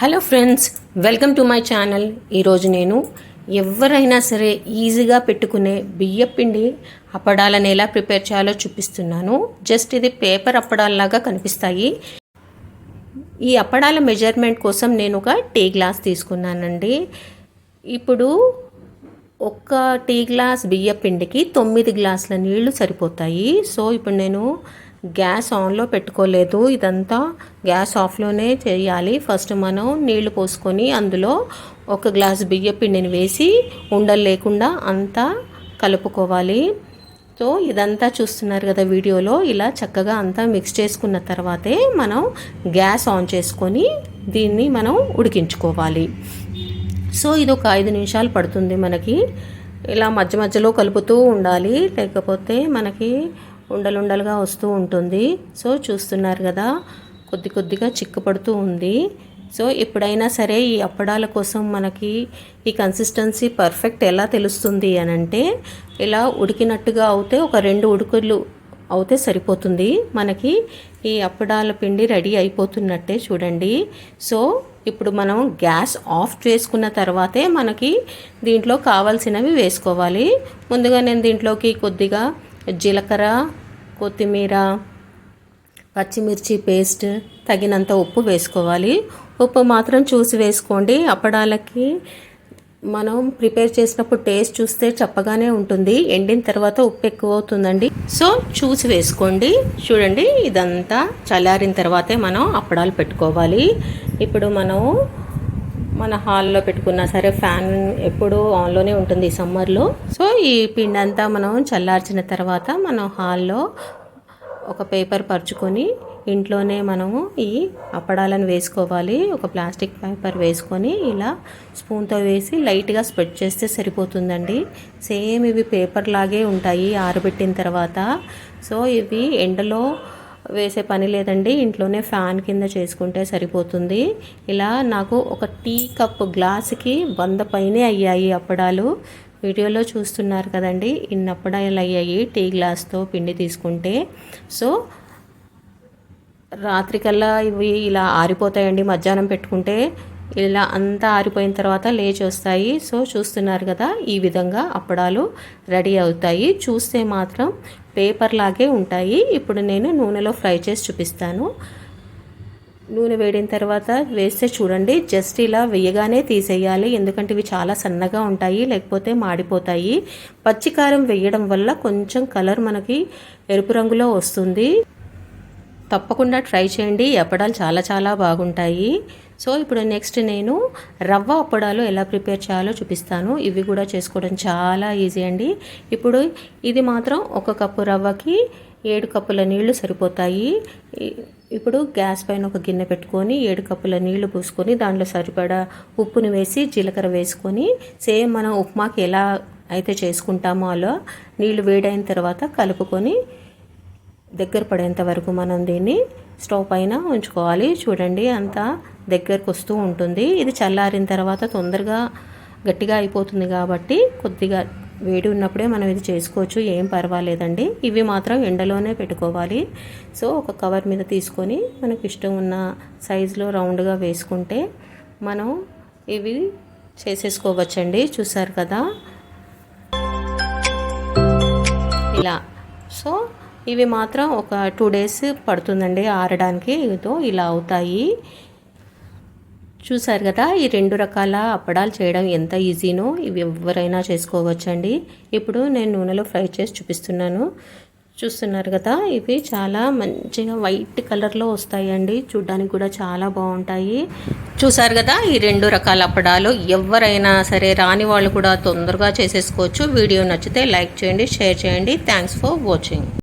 Hello friends welcome to my channel ఈరోజు నేను ఎవరైనా సరే ఈజీగా పెట్టుకునే బియ్యపిండి అప్పడాలను ఎలా ప్రిపేర్ చేయాలో చూపిస్తున్నాను. జస్ట్ ఇది పేపర్ అప్పడాలలాగా కనిపిస్తాయి. ఈ అప్పడాల మెజర్మెంట్ కోసం నేను ఒక టీ గ్లాస్ తీసుకున్నానండి. ఇప్పుడు ఒక్క టీ గ్లాస్ బియ్యపిండికి తొమ్మిది గ్లాసుల నీళ్ళు సరిపోతాయి. సో ఇప్పుడు నేను గ్యాస్ ఆన్లో పెట్టుకోలేదు. ఇదంతా గ్యాస్ ఆఫ్లోనే చేయాలి. ఫస్ట్ మనం నీళ్ళు పోసుకొని అందులో ఒక గ్లాస్ బియ్య పిండిని వేసి ఉండలు లేకుండా అంతా కలుపుకోవాలి. సో ఇదంతా చూస్తున్నారు కదా వీడియోలో. ఇలా చక్కగా అంతా మిక్స్ చేసుకున్న తర్వాతే మనం గ్యాస్ ఆన్ చేసుకొని దీన్ని మనం ఉడికించుకోవాలి. సో ఇది ఒక ఐదు నిమిషాలు పడుతుంది మనకి. ఇలా మధ్య మధ్యలో కలుపుతూ ఉండాలి. లేకపోతే మనకి ఉండలుండలుగా వస్తూ ఉంటుంది. సో చూస్తున్నారు కదా కొద్ది కొద్దిగా చిక్కుపడుతూ ఉంది. సో ఎప్పుడైనా సరే ఈ అప్పడాల కోసం మనకి ఈ కన్సిస్టెన్సీ పర్ఫెక్ట్ ఎలా తెలుస్తుంది అని అంటే ఇలా ఉడికినట్టుగా అవుతే ఒక రెండు ఉడుకులు అవుతే సరిపోతుంది. మనకి ఈ అప్పడాల పిండి రెడీ అయిపోతున్నట్టే చూడండి. సో ఇప్పుడు మనం గ్యాస్ ఆఫ్ చేసుకున్న తర్వాతే మనకి దీంట్లో కావాల్సినవి వేసుకోవాలి. ముందుగా నేను దీంట్లోకి కొద్దిగా జీలకర్ర కొత్తిమీర పచ్చిమిర్చి పేస్ట్ తగినంత ఉప్పు వేసుకోవాలి. ఉప్పు మాత్రం చూసి వేసుకోండి. అప్పడాలకి మనం ప్రిపేర్ చేసినప్పుడు టేస్ట్ చూస్తే చప్పగానే ఉంటుంది. ఎండిన తర్వాత ఉప్పు ఎక్కువ అవుతుందండి. సో చూసి వేసుకోండి. చూడండి ఇదంతా చల్లారిన తర్వాతే మనం అప్పడాలు పెట్టుకోవాలి. ఇప్పుడు మనం మన హాల్లో పెట్టుకున్నా సరే ఫ్యాన్ ఎప్పుడూ ఆన్లోనే ఉంటుంది సమ్మర్లో. సో ఈ పిండి అంతా మనం చల్లార్చిన తర్వాత మనం హాల్లో ఒక పేపర్ పరుచుకొని ఇంట్లోనే మనము ఈ అప్పడాలను వేసుకోవాలి. ఒక ప్లాస్టిక్ పేపర్ వేసుకొని ఇలా స్పూన్తో వేసి లైట్గా స్ప్రెడ్ చేస్తే సరిపోతుందండి. సేమ్ ఇవి పేపర్ లాగే ఉంటాయి ఆరబెట్టిన తర్వాత. సో ఇవి ఎండలో వేసే పని లేదండి. ఇంట్లోనే ఫ్యాన్ కింద చేసుకుంటే సరిపోతుంది. ఇలా నాకు ఒక టీ కప్ గ్లాస్కి వంద పైనే అయ్యాయి అప్పడాలు. వీడియోలో చూస్తున్నారు కదండి. ఇన్ని అప్పడాలు అయ్యాయి టీ గ్లాస్తో పిండి తీసుకుంటే. సో రాత్రికల్లా ఇవి ఇలా ఆరిపోతాయండి. మధ్యాహ్నం పెట్టుకుంటే ఇలా అంతా ఆరిపోయిన తర్వాత లేచి వస్తాయి సో చూస్తున్నారు కదా ఈ విధంగా అప్పడాలు రెడీ అవుతాయి. చూస్తే మాత్రం పేపర్ లాగే ఉంటాయి. ఇప్పుడు నేను నూనెలో ఫ్రై చేసి చూపిస్తాను. నూనె వేడిన తర్వాత వేస్తే చూడండి జస్ట్ ఇలా వేయగానే తీసేయాలి. ఎందుకంటే ఇవి చాలా సన్నగా ఉంటాయి లేకపోతే మాడిపోతాయి. పచ్చికారం వేయడం వల్ల కొంచెం కలర్ మనకి ఎరుపు రంగులో వస్తుంది. తప్పకుండా ట్రై చేయండి. అప్పడాలు చాలా చాలా బాగుంటాయి. సో ఇప్పుడు నెక్స్ట్ నేను రవ్వ అప్పడాలు ఎలా ప్రిపేర్ చేయాలో చూపిస్తాను. ఇవి కూడా చేసుకోవడం చాలా ఈజీ అండి. ఇప్పుడు ఇది మాత్రం ఒక కప్పు రవ్వకి ఏడు కప్పుల నీళ్ళు సరిపోతాయి. ఇప్పుడు గ్యాస్ పైన ఒక గిన్నె పెట్టుకొని ఏడు కప్పుల నీళ్ళు పూసుకొని దాంట్లో సరిపడా ఉప్పుని వేసి జీలకర్ర వేసుకొని సేమ్ మనం ఉప్మాకి ఎలా అయితే చేసుకుంటామో అలా నీళ్ళు వేడైన తర్వాత కలుపుకొని దగ్గర పడేంత వరకు మనం దీన్ని స్టవ్ పైన ఉంచుకోవాలి. చూడండి అంతా దగ్గరకు వస్తూ ఉంటుంది. ఇది చల్లారిన తర్వాత తొందరగా గట్టిగా అయిపోతుంది కాబట్టి కొద్దిగా వేడి ఉన్నప్పుడే మనం ఇది చేసుకోవచ్చు. ఏం పర్వాలేదండి. ఇవి మాత్రం ఎండలోనే పెట్టుకోవాలి. సో ఒక కవర్ మీద తీసుకొని మనకు ఇష్టం ఉన్న సైజులో రౌండ్గా వేసుకుంటే మనం ఇవి చేసేసుకోవచ్చండి. చూసారు కదా? ఇలా. సో ఇవి మాత్రం ఒక టూ డేస్ పడుతుందండి ఆరడానికి. ఇదో ఇలా అవుతాయి. చూసారు కదా ఈ రెండు రకాల అప్పడాలు చేయడం ఎంత ఈజీనో ఇవి ఎవరైనా చేసుకోవచ్చండి. ఇప్పుడు నేను నూనెలో ఫ్రై చేసి చూపిస్తున్నాను. చూస్తున్నారు కదా ఇవి చాలా మంచిగా వైట్ కలర్లో వస్తాయండి. చూడ్డానికి కూడా చాలా బాగుంటాయి. చూసారు కదా ఈ రెండు రకాల అప్పడాలు ఎవరైనా సరే రాని వాళ్ళు కూడా తొందరగా చేసేసుకోవచ్చు. వీడియో నచ్చితే లైక్ చేయండి షేర్ చేయండి. Thanks for watching.